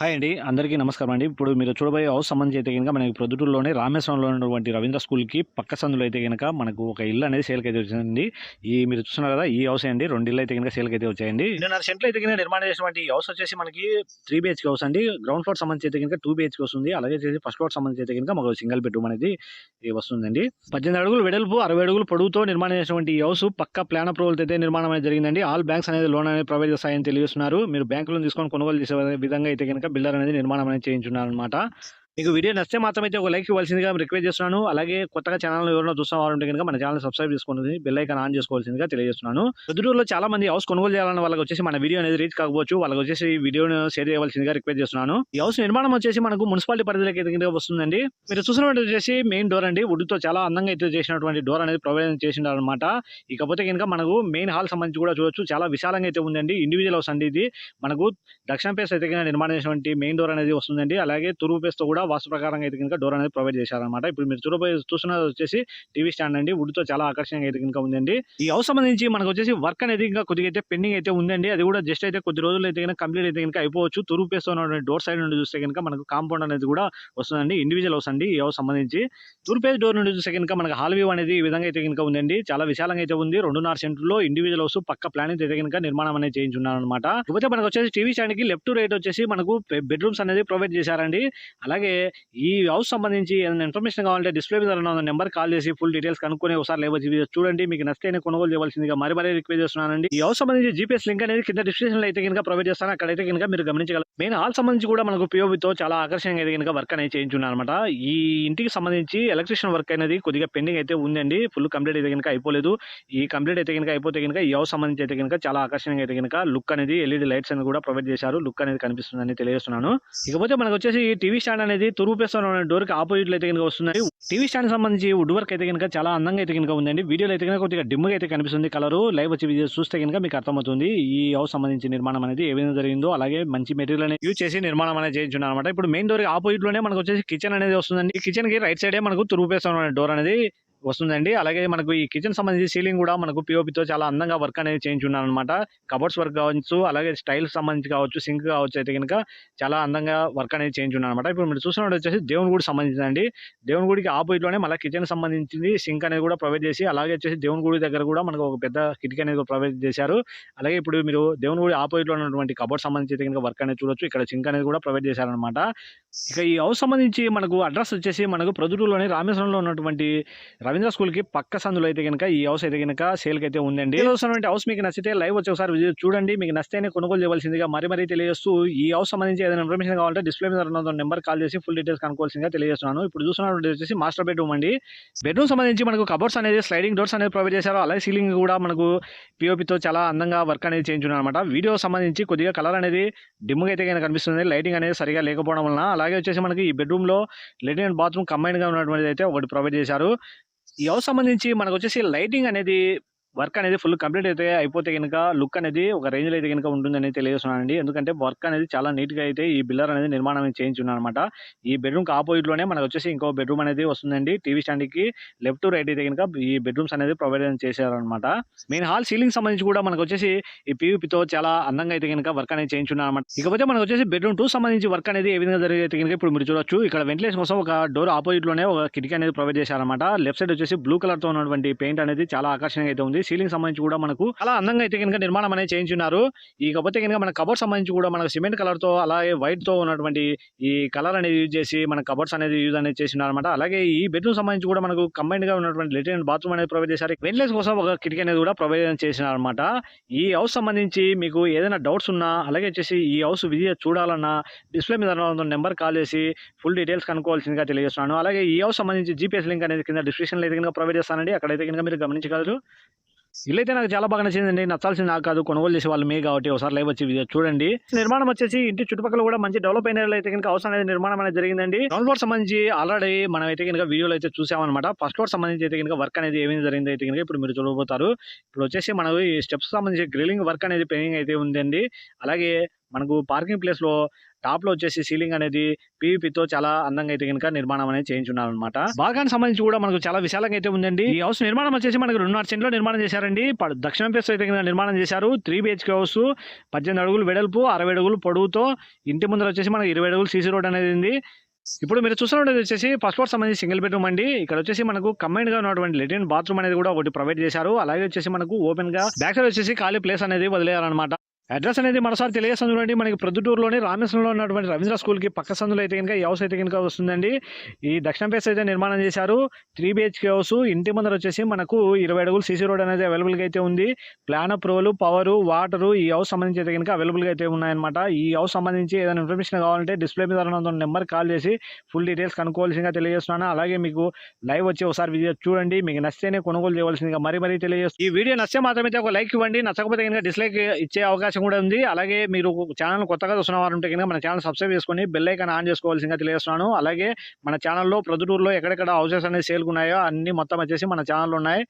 Hi అండి అందరికీ నమస్కారం అండి. ఇప్పుడు మీరు చూడబోయే హౌస్ సంబంధించి అయితే కనుక మనకి ప్రొద్దుటూరులోనే రామేశ్వరంలో ఉన్నటువంటి రవీంద్ర స్కూల్కి పక్క సందులో అయితే కనుక మనకు ఒక ఇల్లు అనేది సేల్కి అయితే వచ్చిందండి. ఈ మీరు చూస్తున్నారు కదా ఈ హౌస్ అండి. రెండు ఇల్లు అయితే కనుక సేల్కి అయితే వచ్చాయండి. రెండున్నర సెంట్లు అయితే కనుక నిర్మాణం చేసినటువంటి ఈ హౌస్ వచ్చేసి మనకి త్రీ బిహెచ్కి హౌస్ అండి. గ్రౌండ్ ఫ్లోర్ సంబంధించి అయితే కనుక టూ బిహెచ్కి వస్తుంది అలాగే ఫస్ట్ ఫ్లోర్ సంబంధించి అయితే కనుక మాకు సింగిల్ బెడ్రూమ్ అనేది వస్తుందండి. పద్దెనిమిది అడుగులు వెడల్పు అరవై అడుగులు పొడుగుతో నిర్మాణం చేసినటువంటి ఈ హౌస్ పక్క ప్లాన్ అప్రూవల్ అయితే నిర్మాణం అనేది జరిగిందండి. ఆల్ బ్యాంక్స్ అనేది లోన్ అనేది ప్రొవైడ్ చేస్తాయని తెలియజేస్తున్నారు. మీరు బ్యాంకులను తీసుకొని కొనుగోలు చేసే విధంగా అయితే కనుక బిల్డర్ అనేది నిర్మాణం అనేది చేయించున్నారు అనమాట మీకు వీడియో నచ్చితే మాత్రం అయితే ఒక లైక్ ఇవ్వాల్సిందిగా రిక్వెస్ట్ చేస్తున్నాను. అలాగే కొత్తగా ఛానల్ ఎవరైనా చూస్తున్న ఉంటే కనుక మన ఛానల్ సబ్స్క్రైబ్ చేసుకుని బెల్ ఐకాన్ ఆన్ చేసుకోవాల్సిందిగా తెలియజేస్తున్నాను. ఎదురులో చాలా మంది హౌస్ కొనుగోలు చేయాలని వాళ్ళకి వచ్చేసి మన వీడియో అనేది రీచ్ కాకపోవచ్చు. వాళ్ళకి వచ్చేసి వీడియోను షేర్ చేయవలసిందిగా రిక్వెస్ట్ చేస్తున్నాను. ఈ హౌస్ నిర్మాణం వచ్చేసి మనకు మున్సిపాలిటీ పరిధిలోకి అయితే వస్తుందండి. మీరు చూసినటువంటి వచ్చేసి మెయిన్ డోర్ అండి. వుడ్తో చాలా అందంగా అయితే చేసినటువంటి డోర్ అనేది ప్రొవైడ్ చేసిండారు అనమాట ఇకపోతే కనుక మనకు మెయిన్ హాల్ సంబంధించి కూడా చూడొచ్చు. చాలా విశాలంగా అయితే ఉందండి. ఇండివిజువల్ హౌస్ అండి ఇది. మనకు దక్షిణ పేస్ అయితే నిర్మాణం చేసినటువంటి మెయిన్ డోర్ అనేది వస్తుందండి. అలాగే తూర్పు పేస్తో కూడా వాస్తు ప్రకారంగా అయితే కనుక డోర్ అనేది ప్రొవైడ్ చేశారనమాట ఇప్పుడు మీరు చూడబోయే చూస్తున్నది వచ్చేసి టీవీ స్టాండ్ అండి. Wood తో చాలా ఆకర్షణంగా అయితే కనుక ఉందండి. ఈ హౌస్ సంబంధించి మనకు వచ్చేసి వర్క్ అనేది ఇంకా కొద్దిగా అయితే పెండింగ్ అయితే ఉందండి. అది కూడా జస్ట్ అయితే కొద్ది రోజులు అయితే కనుక కంప్లీట్ అయితే కనుక అయిపోవచ్చు. తూర్పు పేస్తున్న డోర్ సైడ్ నుండి చూస్తే కనుక మనకు కాంపౌండ్ అనేది కూడా వస్తుందండి. ఇండివిజువల్ హౌస్ అండి ఈ హౌస్ సంబంధించి. తూర్పు పేస్ డోర్ నుండి చూస్తే కనుక మనకు హాల్ వ్యూ అనేది ఈ విధంగా అయితే కనుక ఉందండి. చాలా విశాలంగా అయితే ఉంది. రెండున్నర సెంట్లో ఇండివిజువల్ హౌస్ పక్క ప్లానింగ్ అయితే కనుక నిర్మాణం అనేది చేయించున్నారనమాట ఇకపోతే మనకు వచ్చేసి టీవీ స్టాండ్కి లెఫ్ట్ రైట్ వచ్చేసి మనకు బెడ్రూమ్స్ అనేది ప్రొవైడ్ చేశారండి. అలాగే ఈ హౌస్ సంబంధించి ఏదైనా ఇన్ఫర్మేషన్ కావాలంటే డిస్ప్లే మీద ఉన్న నెంబర్ కాల్ చేసి ఫుల్ డీటెయిల్స్ కనుక్కొని ఒకసారి లేవచ్చు చూడండి. మీకు నచ్చితే కొనుగోలు చేయవలసిందిగా మరి మరీ రిక్వెస్ట్ చేస్తున్నానండి. ఈ హౌస్ సంబంధించి జీపీఎస్ లింక్ అనేది కింద డిస్క్రిప్షన్ అయితే కనుక ప్రొవైడ్ చేస్తాను. అక్కడైతే కనుక మీరు గమనించగలరు మెయిన్ హాల్ సంబంధించి కూడా మనకు POV తో చాలా ఆకర్షణంగా అయితే కనుక వర్క్ అనేది చేయించున్నాను అనమాట ఈ ఇంటికి సంబంధించి ఎలక్ట్రిషియన్ వర్క్ అనేది కొద్దిగా పెండింగ్ అయితే ఉందండి. ఫుల్ కంప్లీట్ అయితే కనుక అయిపోలేదు. ఈ కంప్లీట్ అయితే కనుక అయిపోతే కనుక ఈ హౌస్ సంబంధించి అయితే కనుక చాలా ఆకర్షణంగా అయితే కనుక లుక్ అనేది ఎల్ఈడి లైట్స్ అనేది కూడా ప్రొవైడ్ చేశారు. లుక్ అనేది కనిపిస్తుందని తెలియజేస్తున్నాను. ఇకపోతే మనకు వచ్చేసి టీవీ స్టాండ్ అనేది అనేది పేస్తున్న డోర్కి ఆపోజిట్లో అయితే కనుక వస్తుంది టీవీ స్టాండ్ సంబంధించి వుడ్ వర్క్ అయితే కనుక చాలా అందంగా అయితే కనుక ఉందండి. వీడియోలో అయితే కనుక కొద్దిగా డిమ్ అయితే కనిపిస్తుంది. కలర్ లైవ్ వచ్చి వీడియో చూస్తే కనుక మీకు అర్థమవుతుంది. ఈ హౌస్ సంబంధించి నిర్మాణం అనేది ఏ విధంగా జరిగిందో అలాగే మంచి మెటీరియల్ అనేది యూజ్ చేసి నిర్మాణం అనేది చేయించున్నారు అనమాట ఇప్పుడు మెయిన్ డోర్ ఆపోజిట్లోనే మనకు వచ్చేసి కిచెన్ అనేది వస్తుందండి. ఈ కిచెన్కి రైట్ సైడే మనకు తురుపు పేస్తున్న డోర్ అనేది వస్తుందండి. అలాగే మనకు ఈ కిచెన్ సంబంధించి సీలింగ్ కూడా మనకు పిఓపితో తో చాలా అందంగా వర్క్ అనేది చేయించున్నాను అనమాట కబోర్డ్స్ వర్క్ కావచ్చు అలాగే స్టైల్స్ సంబంధించి కావచ్చు సింక్ కావచ్చు అయితే కనుక చాలా అందంగా వర్క్ అనేది చేయించున్నాను అనమాట ఇప్పుడు మీరు చూసినట్టు వచ్చేసి దేవుని గుడి సంబంధించిందండి. దేవుని గుడికి ఆపోజిట్లోనే మళ్ళీ కిచెన్ సంబంధించింది. సింక్ అనేది కూడా ప్రొవైడ్ చేసి అలాగే వచ్చేసి దేవుని గుడి దగ్గర కూడా మనకు ఒక పెద్ద కిటికీ అనేది ప్రొవైడ్ చేశారు. అలాగే ఇప్పుడు మీరు దేవుని గుడి ఆపోజిట్లో ఉన్నటువంటి కబోర్డ్ సంబంధించి అయితే కనుక వర్క్ అనేది చూడొచ్చు. ఇక్కడ సింక్ అనేది కూడా ప్రొవైడ్ చేశారనమాట ఇక ఈ హౌస్ సంబంధించి మనకు అడ్రస్ వచ్చేసి మనకు ప్రొద్దుటూరులోని రామేశ్వరంలో ఉన్నటువంటి రవీంద్ర స్కూల్కి పక్క సందులో అయితే కనుక ఈ హౌస్ అయితే కనుక సేల్కి అయితే ఉందండి హౌస్ మీకు నచ్చితే లైవ్ వచ్చి ఒకసారి విజిట్ చూడండి. మీకు నచ్చితేనే కొనుగోలు చేయవలసిందిగా మరి మరీ తెలియజేస్తూ ఈ హౌస్ సంబంధించి ఏదైనా ఇన్ఫర్మేషన్ కావాలంటే డిస్ప్లే మీద ఉన్న నెంబర్ కాల్ చేసి ఫుల్ డీటెయిల్స్ కనుకోవాల్సిందిగా తెలియజేస్తున్నాను. ఇప్పుడు చూస్తున్నటువంటి వచ్చేసి మాస్టర్ బెడ్రూమ్ అండి. బెడ్రూమ్ సంబంధించి మనకు కబోర్డ్స్ అనేది స్లైడింగ్ డోర్స్ అనేది ప్రొవైడ్ చేశారు. అలాగే సీలింగ్ కూడా మనకు POP తో చాలా అందంగా వర్క్ అనేది చేయించున్నారు అనమాట వీడియో సంబంధించి కొద్దిగా కలర్ అనేది డిమ్గా అయితే కనుక కనిపిస్తుంది. లైటింగ్ అనేది సరిగా లేకపోవడం వలన. అలాగే వచ్చేసి మనకి ఈ బెడ్రూమ్లో లెటిన్ అండ్ బాత్రూమ్ కంబైన్గా ఉన్నటువంటిది అయితే ఒకటి ప్రొవైడ్ చేశారు. ఈ హౌస్ సంబంధించి మనకు వచ్చేసి లైటింగ్ అనేది వర్క్ అనేది ఫుల్ కంప్లీట్ అయితే అయిపోతే కనుక లుక్ అనేది ఒక రేంజ్లో అయితే కనుక ఉంటుందని తెలియజేస్తున్నానండి. ఎందుకంటే వర్క్ అనేది చాలా నీట్గా అయితే ఈ బిల్లర్ అనేది నిర్మాణం చేయించున్నాను అనమాట ఈ బెడ్రూమ్కి ఆపోజిట్లోనే ఆపోజిట్లోనే మనకు వచ్చేసి ఇంకో బెడ్రూమ్ అనేది వస్తుందండి. టీవీ స్టాండ్కి లెఫ్ట్ రైట్ అయితే కనుక ఈ బెడ్రూమ్స్ అనేది ప్రొవైడ్ చేశారనమాట మెయిన్ హాల్ సీలింగ్ సంబంధించి కూడా మనకు వచ్చేసి ఈ పీవీపీతో తో చాలా అందంగా అయితే కనుక వర్క్ అనేది చేయించున్నాను అనమాట ఇకపోతే మనకు వచ్చేసి బెడ్రూమ్ టూ సంబంధించి వర్క్ అనేది ఏ విధంగా జరిగితే కనుక ఇప్పుడు మీరు చూడొచ్చు. ఇక్కడ వెంటిలేషన్ కోసం ఒక డోర్ ఆపోజిట్లోనే ఒక కిటికీ అనేది ప్రొవైడ్ చేశారనమాట లెఫ్ట్ సైడ్ వచ్చేసి బ్లూ కలర్తో ఉన్నటువంటి పెయింట్ అనేది చాలా ఆకర్షణీయంగా అయితే ఉంది. సీలింగ్ సంబంధించి కూడా మనకు అలా అందంగా అయితే కనుక నిర్మాణం అనేది చేయించున్నారు. ఇకపోతే కనుక మన కబోర్డ్ సంబంధించి కూడా మనకు సిమెంట్ కలర్తో అలాగే వైట్తో ఉన్నటువంటి ఈ కలర్ అనేది యూజ్ చేసి మన కబోర్డ్స్ అనేది యూజ్ అనేది చేసినారు అనమాట అలాగే ఈ బెడ్రూమ్ సంబంధించి కూడా మనకు కంబైన్గా ఉన్నటువంటి లెటిన్ అండ్ బాత్రూమ్ అనేది ప్రొవైడ్ చేశారు. వెంటిలేషన్ కోసం ఒక కిటికీ అనేది కూడా ప్రొవైడ్ చేసినారు అనమాట ఈ హౌస్ సంబంధించి మీకు ఏదైనా డౌట్స్ ఉన్నా అలాగే వచ్చేసి ఈ హౌస్ విజిట్ చూడాలన్నా డిస్ప్లే మీద నెంబర్ కాల్ చేసి ఫుల్ డీటెయిల్స్ కనుక్కోవాల్సిందిగా తెలియజేస్తున్నాను. అలాగే ఈ హౌస్ సంబంధించి జీపీఎస్ లింక్ అనేది కింద డిస్క్రిప్షన్లో అయితే కనుక ప్రొవైడ్ చేస్తానండి. అక్కడైతే కనుక మీరు గమనించగలరు. ఇల్లు అయితే నాకు చాలా బాగా నచ్చిందండి. నచ్చాల్సింది నాకు కాదు కొనుగోలు చేసే వాళ్ళు మీ కాబట్టి ఒకసారి లైవ్ వచ్చి చూడండి. నిర్మాణం వచ్చేసి ఇంటి చుట్టుపక్కల కూడా మంచి డెవలప్ అయిన అయితే కనుక అవసరం అనేది నిర్మాణం అనేది జరిగిందండి. గ్రౌండ్ ఫ్లోర్ సంబంధించి ఆల్రెడీ మనం అయితే కనుక వీడియోలో అయితే చూసామన్నమాట. ఫస్ట్ ఫ్లోర్ సంబంధించి అయితే కనుక వర్క్ అనేది ఏమైంది జరిగింది అయితే కనుక ఇప్పుడు మీరు చూడబోతారు. ఇప్పుడు వచ్చేసి మనకు ఈ స్టెప్స్ సంబంధించి గ్రిల్లింగ్ వర్క్ అనేది పెయింగ్ అయితే ఉందండి. అలాగే మనకు పార్కింగ్ ప్లేస్‌లో టాప్‌లో వచ్చేసి సీలింగ్ అనేది పీవీపీతో చాలా అందంగా అయితే కనుక నిర్మాణం అనేది చేయించున్నారనమాట. బాగానికి సంబంధించి కూడా మనకు చాలా విశాలంగా అయితే ఉందండి. ఈ హౌస్ నిర్మాణం వచ్చేసి మనకు 2.5 సెంట్‌లో నిర్మాణం చేశారండి. ప దక్షిణం ప్లేస్ అయితే కనుక నిర్మాణం చేశారు. త్రీ బిహెచ్కే హౌస్ 18 అడుగులు వెడల్పు, 60 అడుగులు పొడవుతో ఇంటి ముందర వచ్చేసి మనకు 20 అడుగులు సీసీ రోడ్ అనేది ఉంది. ఇప్పుడు మీరు చూస్తున్నది వచ్చేసి ఫస్ట్ ఫ్లోర్ సంబంధించి సింగిల్ బెడ్‌రూమ్ అండి. ఇక్కడ వచ్చేసి మనకు కంబైన్డ్‌గా ఉన్నటువంటి లెటిన్ బాత్రూమ్ అనేది కూడా ఒకటి ప్రొవైడ్ చేశారు. అలాగే వచ్చేసి మనకు ఓపెన్‌గా బ్యాక్ సైడ్ వచ్చేసి ఖాళీ ప్లేస్ అనేది వదిలేయారనమాట. అడ్రస్ అనేది మరోసారి తెలియజేస్తాను చూడండి. మనకి ప్రొద్దుటూరులోని రామేశ్వరంలో ఉన్నటువంటి రవీంద్ర స్కూల్‌కి పక్క సందులో అయితే కనుక ఈ హౌస్ అయితే కనుక వస్తుందండి. ఈ దక్షిణ పేస్ అయితే నిర్మాణం చేశారు. త్రీ బిహెచ్కే హౌస్ ఇంటి ముందర వచ్చేసి మనకు 20 అడుగులు సీసీ రోడ్ అనేది అవైలబుల్‌గా అయితే ఉంది. ప్లాన్ అప్రూవల్, పవరు, వాటరు ఈ హౌస్ సంబంధించి అయితే కనుక అవైలబుల్‌గా అయితే ఉన్నాయన్నమాట. ఈ హౌస్ సంబంధించి ఏదైనా ఇన్ఫర్మేషన్ కావాలంటే డిస్‌ప్లే మీద ఉన్న కాల్ చేసి ఫుల్ డీటెయిల్స్ కనుక్కోవాల్సిందిగా తెలియజేస్తున్నాను. అలాగే మీకు లైవ్ వచ్చి ఒకసారి విజిట్ చూడండి. మీకు నచ్చితేనే కొనుగోలు చేయవలసిందిగా మరీ మరీ తెలియజేస్తుంది ఈ వీడియో నచ్చితే మాత్రమే ఒక లైక్ ఇవ్వండి. నచ్చకపోతే కనుక డిస్‌లైక్ ఇచ్చే అవకాశం కూడా ఉంది. అలాగే మీరు ఛానల్ కొత్తగా చూసిన వారు ఉంటే కనుక మన ఛానల్ సబ్స్క్రైబ్ చేసుకొని బెల్ ఐకాన్ ఆన్ చేసుకోవాల్సిందిగా తెలియజేస్తున్నాను. అలాగే మన ఛానల్లో ప్రొద్దుటూరులో ఎక్కడెక్కడ హౌసెస్ అనేది సేల్కున్నాయో ఉన్నాయో మొత్తం వచ్చేసి మన ఛానల్ ఉన్నాయి.